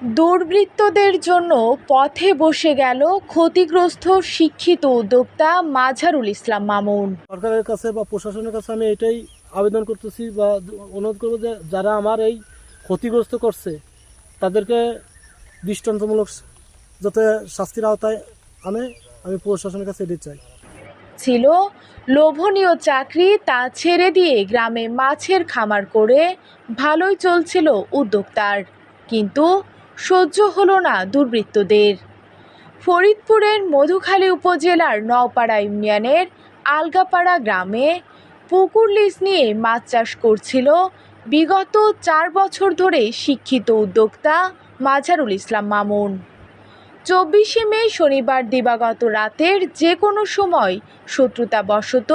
দুর্বৃত্তদের জন্য পথে বসে গেল ক্ষতিগ্রস্ত শিক্ষিত উদ্যোক্তা মাঝারুল ইসলাম মামুন। সরকারের কাছে বা প্রশাসনের কাছে আমি এটাই আবেদন করতেছি বা অনুরোধ করব যে যারা আমার এই ক্ষতিগ্রস্ত করছে তাদেরকে দৃষ্টান্তমূলক যাতে শাস্তির আওতায় আনে আমি প্রশাসনের কাছে এটাই চাই। ছিল লোভনীয় চাকরি তা ছেড়ে দিয়ে গ্রামে মাছের খামার করে ভালোই চলছিল উদ্যোক্তার। কিন্তু সহ্য হলো না দুর্বৃত্তদের। ফরিদপুরের মধুখালী উপজেলার নওপাড়া ইউনিয়নের আলগাপাড়া গ্রামে পুকুর লিজ নিয়ে মাছ চাষ করছিল বিগত চার বছর ধরে শিক্ষিত উদ্যোক্তা মাঝারুল ইসলাম মামুন। চব্বিশে মে শনিবার দিবাগত রাতের যে কোনো সময় শত্রুতাবশত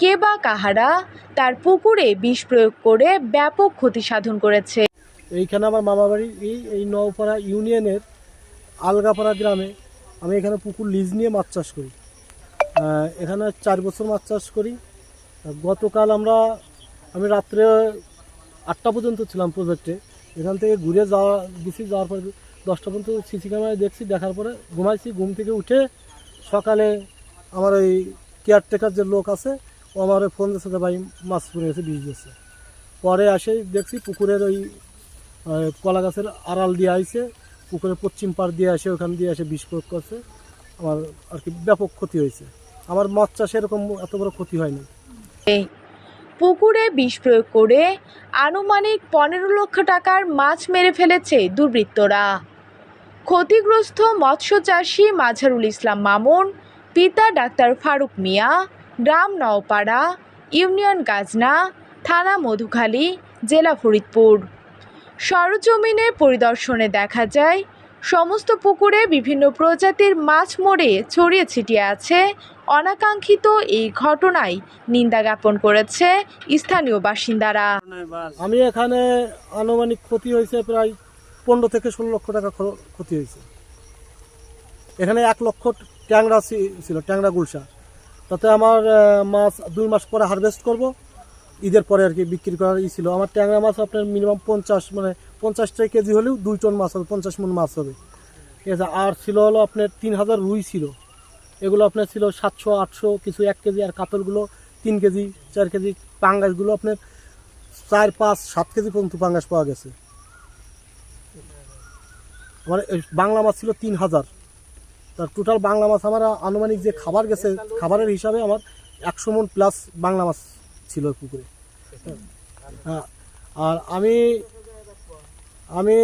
কে বা কাহারা তার পুকুরে বিষ প্রয়োগ করে ব্যাপক ক্ষতি সাধন করেছে। এইখানে আমার মামা বাড়ি, এই এই নওপাড়া ইউনিয়নের আলগাপাড়া গ্রামে আমি এখানে পুকুর লিজ নিয়ে মাছ চাষ করি। এখানে চার বছর মাছ চাষ করি। গতকাল আমরা, আমি রাত্রে আটটা পর্যন্ত ছিলাম প্রজেক্টে এখান থেকে ঘুরে যাওয়া, গেছি, যাওয়ার পরে দশটা পর্যন্ত সিসি ক্যামেরায় দেখছি, দেখার পরে ঘুমাইছি, ঘুম থেকে উঠে সকালে আমার ওই কেয়ারটেকার যে লোক আছে, ও আমার ফোন দিচ্ছে যে ভাই মাছ পড়ে গেছে, বিষ দিয়েছে। পরে আসে দেখছি পুকুরের ওই কলা গাছের আড়াল দিয়ে আইছে, পুকুরের পশ্চিম পাড় দিয়ে আসে, ওখান দিয়ে এসে বিষ প্রয়োগ করছে। আমার আর কি ব্যাপক ক্ষতি হয়েছে। আমার মাছ চাষে এরকম এত বড় ক্ষতি হয়নি। পুকুরে বিষ প্রয়োগ করে আনুমানিক পনেরো লক্ষ টাকার মাছ মেরে ফেলেছে দুর্বৃত্তরা। ক্ষতিগ্রস্ত মৎস্য চাষি মাঝারুল ইসলাম মামুন, পিতা ডাক্তার ফারুক মিয়া, গ্রাম নওপাড়া, ইউনিয়ন গাজনা, থানা মধুখালী, জেলা ফরিদপুর। সরজমিনে পরিদর্শনে দেখা যায়, সমস্ত পুকুরে বিভিন্ন প্রজাতির মাছ মরে ছড়িয়ে ছিটিয়ে আছে। অনাকাঙ্ক্ষিত এই ঘটনায় নিন্দা জ্ঞাপন করেছে স্থানীয় বাসিন্দারা। আমি এখানে আনুমানিক ক্ষতি হয়েছে প্রায় পনেরো থেকে ষোলো লক্ষ টাকা ক্ষতি হয়েছে। এখানে এক লক্ষ ট্যাংরা ছিল, ট্যাংরা গুলশা তাতে আমার মাছ দুই মাস পরে হারভেস্ট করব। ঈদের পরে আর কি বিক্রি করার ই ছিল। আমার ট্যাংরা মাছ আপনার মিনিমাম পঞ্চাশ মানে পঞ্চাশটা কেজি হলেও দুই টন মাছ হবে, পঞ্চাশ মন মাছ হবে। ঠিক আছে, আর ছিল হলো আপনার তিন হাজার রুই ছিল। এগুলো আপনার ছিল সাতশো, আটশো কিছু এক কেজি, আর কাতলগুলো তিন কেজি, চার কেজি। পাঙ্গাসগুলো আপনার চার, পাঁচ, সাত কেজি পর্যন্ত পাঙ্গাস পাওয়া গেছে। আমার বাংলা মাছ ছিল তিন হাজার। তার টোটাল বাংলা মাছ আমার আনুমানিক যে খাবার গেছে, খাবারের হিসাবে আমার একশো মন প্লাস বাংলা মাছ ছিল পুকুরে। হ্যাঁ আর আমি আমি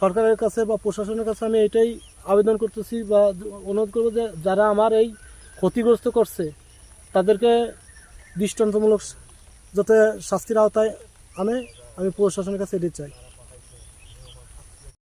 সরকারের কাছে বা প্রশাসনের কাছে আমি এটাই আবেদন করতেছি বা অনুরোধ করব যে যারা আমার এই ক্ষতিগ্রস্ত করছে, তাদেরকে দৃষ্টান্তমূলক যাতে শাস্তির আওতায় আনে, আমি প্রশাসনের কাছে এটি চাই।